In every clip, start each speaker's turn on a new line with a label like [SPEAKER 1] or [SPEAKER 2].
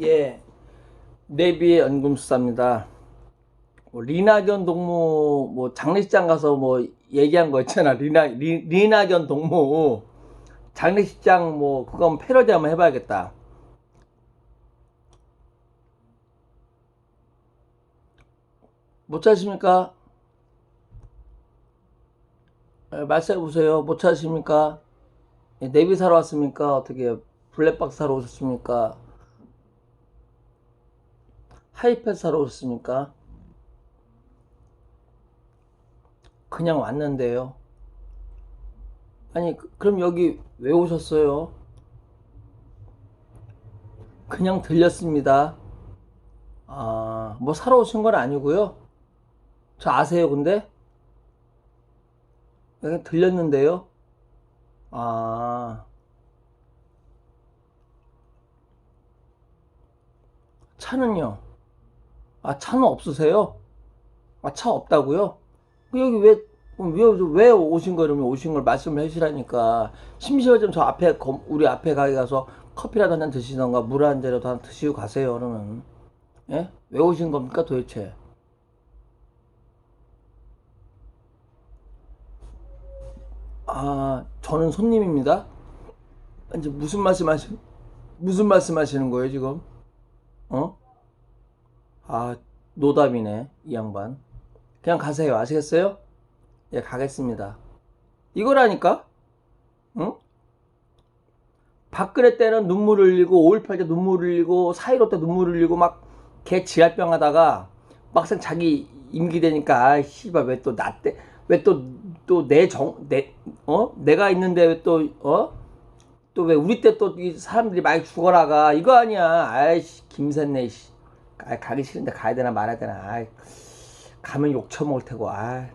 [SPEAKER 1] 예, 내비의 연금수사입니다. 뭐 리나견 동무 뭐 장례식장 가서 뭐 얘기한 거 있잖아. 리나 리, 리나견 동무 장례식장 뭐 그건 패러디 한번 해봐야겠다. 못 찾으십니까? 에, 말씀해 보세요. 못 찾으십니까? 예, 내비 사러 왔습니까? 어떻게 블랙박스 사러 오셨습니까? 하이패드 사러 오셨습니까? 그냥 왔는데요. 아니, 그- 그럼 여기 왜 오셨어요? 그냥 들렸습니다. 아, 뭐 사러 오신 건 아니고요. 저 아세요, 근데? 그냥 들렸는데요. 아, 차는요? 아, 차는 없으세요? 아, 차 없다고요? 여기 왜, 왜, 왜 오신 거냐면 오신 걸 말씀을 해주시라니까. 심심하면 저 앞에, 검- 우리 앞에 가게 가서 커피라도 한 잔 드시던가 물 한 잔이라도 한 드시고 가세요, 그러면. 예? 왜 오신 겁니까, 도대체? 아, 저는 손님입니다. 이제 무슨 말씀 하시, 무슨 말씀 하시는 거예요, 지금? 어? 아, 노답이네, 이 양반. 그냥 가세요. 아시겠어요? 예, 가겠습니다. 이거라니까? 응? 박근혜 때는 눈물 흘리고, 5.18 때 눈물 흘리고, 4.15 때 눈물 흘리고, 막, 개 지랄병 하다가, 막상 자기 임기 되니까, 아, 씨발, 왜 또 나 때, 왜 또, 또 내 정, 내, 어? 내가 있는데 왜 또, 어? 또 왜 우리 때 또 이 사람들이 많이 죽어나가? 이거 아니야. 아이씨, 김새네, 씨. 아, 가기 싫은데 가야 되나 말아야 되나. 아이, 가면 욕 처먹을 테고, 아.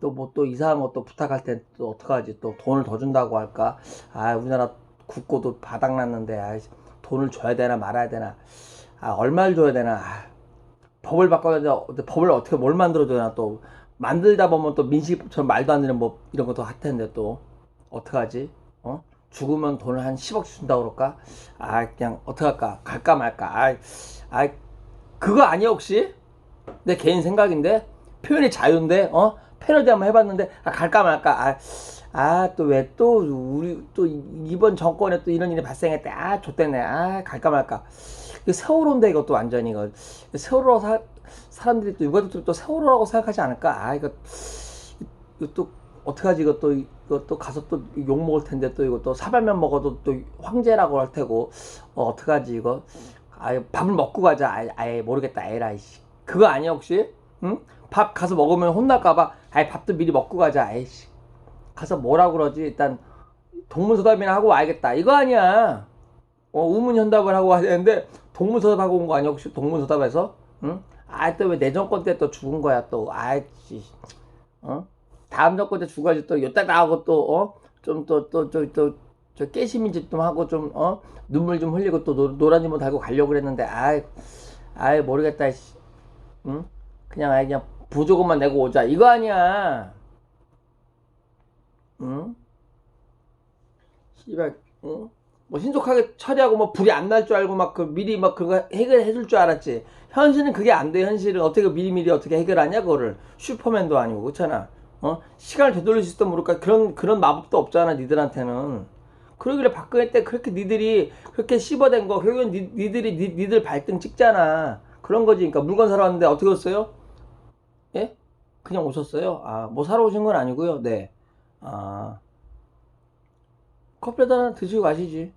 [SPEAKER 1] 또 뭐또 이상한 거또 부탁할 땐 또 어떡하지? 또 돈을 더 준다고 할까? 아, 우리나라 국고도 바닥났는데, 아, 돈을 줘야 되나 말아야 되나. 아, 얼마를 줘야 되나. 아, 법을 바꿔야 돼. 법을 어떻게 뭘 만들어줘야 또. 만들다 보면 또 민식처럼 말도 안 되는 뭐 이런 것도 할 텐데 또. 어떡하지? 어? 죽으면 돈을 한 10억 준다고 그럴까? 아, 그냥 어떡할까? 갈까 말까? 아, 아, 그거 아니야, 혹시? 내 개인 생각인데? 표현이 자유인데? 어? 패러디 한번 해봤는데, 아, 갈까 말까? 아, 아, 또왜 또, 우리, 또, 이번 정권에 또 이런 일이 발생했대. 아, 좋댔네. 아, 갈까 말까. 세월호인데, 이것도 완전히, 이거. 세월호 사, 사람들이 또, 육아들도 또 세월호라고 생각하지 않을까? 아, 이거, 이거 또, 어떡하지, 이것도, 이것도 가서 또 욕 먹을 텐데, 또또 사발면 먹어도 또 황제라고 할 테고, 어, 어떡하지, 이거. 아예 밥을 먹고 가자. 아예, 모르겠다. 에라이 씨. 그거 아니야, 혹시? 응? 밥 가서 먹으면 혼날까봐. 아예 밥도 미리 먹고 가자. 아이씨. 가서 뭐라 그러지? 일단, 동문서답이나 하고 와야겠다. 이거 아니야. 어, 우문현답을 하고 와야 되는데, 동문서답하고 온 거 아니야? 혹시 동문서답에서? 응? 아, 또왜 내 정권 때 또 죽은 거야, 또. 아이씨. 어? 다음 정권 때 죽어야지 또, 요따 나하고 또, 어? 좀 또, 또, 저, 또, 저 깨시민짓 좀 하고 좀, 어? 눈물 좀 흘리고 또 노, 노란지 못 달고 가려고 그랬는데, 아이, 아이, 모르겠다, 씨. 응? 그냥 아예 그냥 부조금만 내고 오자. 이거 아니야. 응? 씨발, 응? 뭐 신속하게 처리하고 뭐 불이 안 날 줄 알고 막 그 미리 막 그거 해결해 줄 줄 알았지. 현실은 그게 안 돼. 현실은 어떻게 미리미리 어떻게 해결하냐 그거를. 슈퍼맨도 아니고 그렇잖아. 어? 시간을 되돌릴 수 있으면 모를까 그런 그런 마법도 없잖아 니들한테는. 그러길래 박근혜 때 그렇게 니들이 그렇게 씹어댄 거 니, 니들이 니, 니들 발등 찍잖아. 그런 거지. 그러니까 물건 사러 왔는데 어떻게 오셨어요? 예? 그냥 오셨어요? 아, 뭐 사러 오신 건 아니고요. 네. 아. 커피라도 하나 드시고 가시지.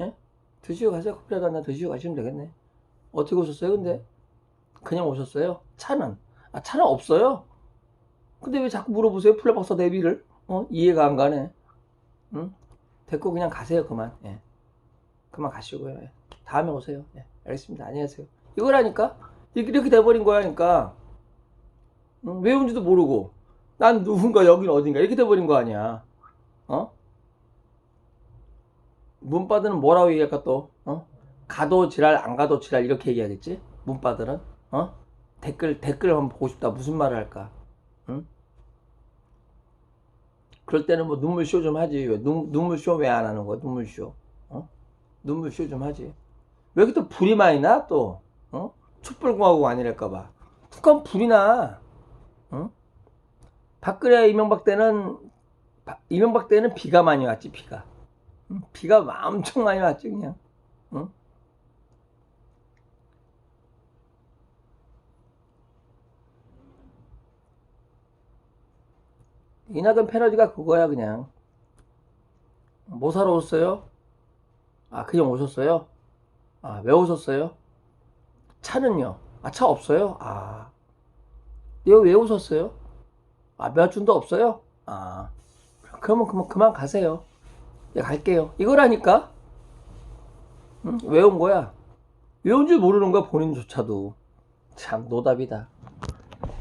[SPEAKER 1] 예? 드시고 가세요. 커피라도 하나 드시고 가시면 되겠네. 어떻게 오셨어요, 근데? 그냥 오셨어요? 차는? 아, 차는 없어요? 근데 왜 자꾸 물어보세요? 플레박사 대비를? 어? 이해가 안 가네. 응? 됐고, 그냥 가세요, 그만. 예. 그만 가시고요. 예. 다음에 오세요. 예. 알겠습니다. 안녕히 계세요. 이거라니까? 이렇게, 돼버린 거야, 그러니까. 응? 왜 온지도 모르고. 난 누군가, 여긴 어딘가. 이렇게 돼버린 거 아니야. 어? 문바들은 뭐라고 얘기할까 또? 어? 가도 지랄 안 가도 지랄 이렇게 얘기하겠지? 문바들은 어? 댓글 댓글 한번 보고 싶다 무슨 말을 할까? 응? 그럴 때는 뭐 눈물 쇼 좀 하지 왜 눈, 눈물 쇼 왜 안 하는 거야 눈물 쇼? 어? 눈물 쇼 좀 하지 왜 이렇게 또 불이 많이 나? 또, 어? 촛불공화국 아니랄까봐. 북한 불이 나. 응? 박근혜 이명박 때는, 바- 이명박 때는 비가 많이 왔지, 비가. 응? 비가 엄청 많이 왔지, 그냥. 응? 이낙연 패러디가 그거야, 그냥. 뭐 사러 오셨어요? 아, 그냥 오셨어요? 아, 왜 오셨어요? 차는요? 아, 차 없어요? 아, 이거 왜 오셨어요? 아, 몇 준도 없어요? 아, 그러면 그만, 그만 가세요. 예, 갈게요. 이거라니까? 응? 왜 온 거야? 왜 온 줄 모르는 거야, 본인조차도. 참, 노답이다.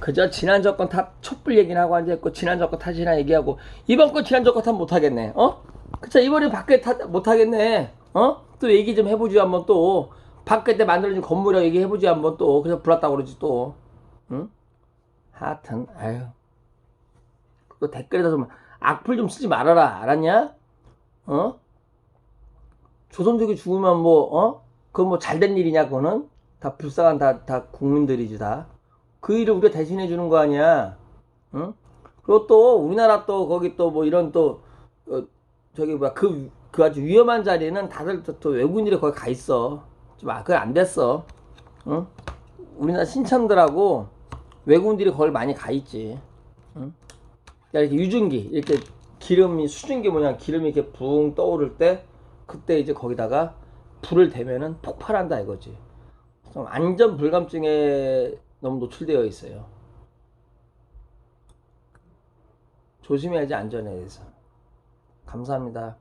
[SPEAKER 1] 그저 지난 정권 탓 촛불 얘기나 하고 앉아있고, 지난 정권 탓이나 얘기하고, 이번 건 지난 정권 탓 못하겠네, 어? 그쵸, 이번에 밖에 탓 못하겠네, 어? 또 얘기 좀 해보지, 한번 또. 밖에 때 만들어진 건물이라고 얘기해보지, 한번 또. 그래서 불났다고 그러지, 또. 응? 하여튼, 아유. 그거 댓글에다 좀 악플 좀 쓰지 말아라, 알았냐? 어? 조선족이 죽으면 뭐, 어? 그건 뭐 잘된 일이냐, 그거는? 다 불쌍한 다, 다 국민들이지, 다. 그 일을 우리가 대신해 주는 거 아니야. 응? 그리고 또, 우리나라 또, 거기 또 뭐 이런 또, 어, 저기 뭐야, 그, 그 아주 위험한 자리는 다들 또, 또 외국인들이 거기 가 있어. 좀, 아, 그게 안 됐어. 응? 우리나라 신참들하고 외국인들이 거기 많이 가 있지. 응? 야, 이렇게 유증기, 이렇게 기름이, 수증기 모양 기름이 이렇게 붕 떠오를 때, 그때 이제 거기다가 불을 대면은 폭발한다 이거지. 좀 안전 불감증에 너무 노출되어 있어요. 조심해야지 안전에 대해서. 감사합니다.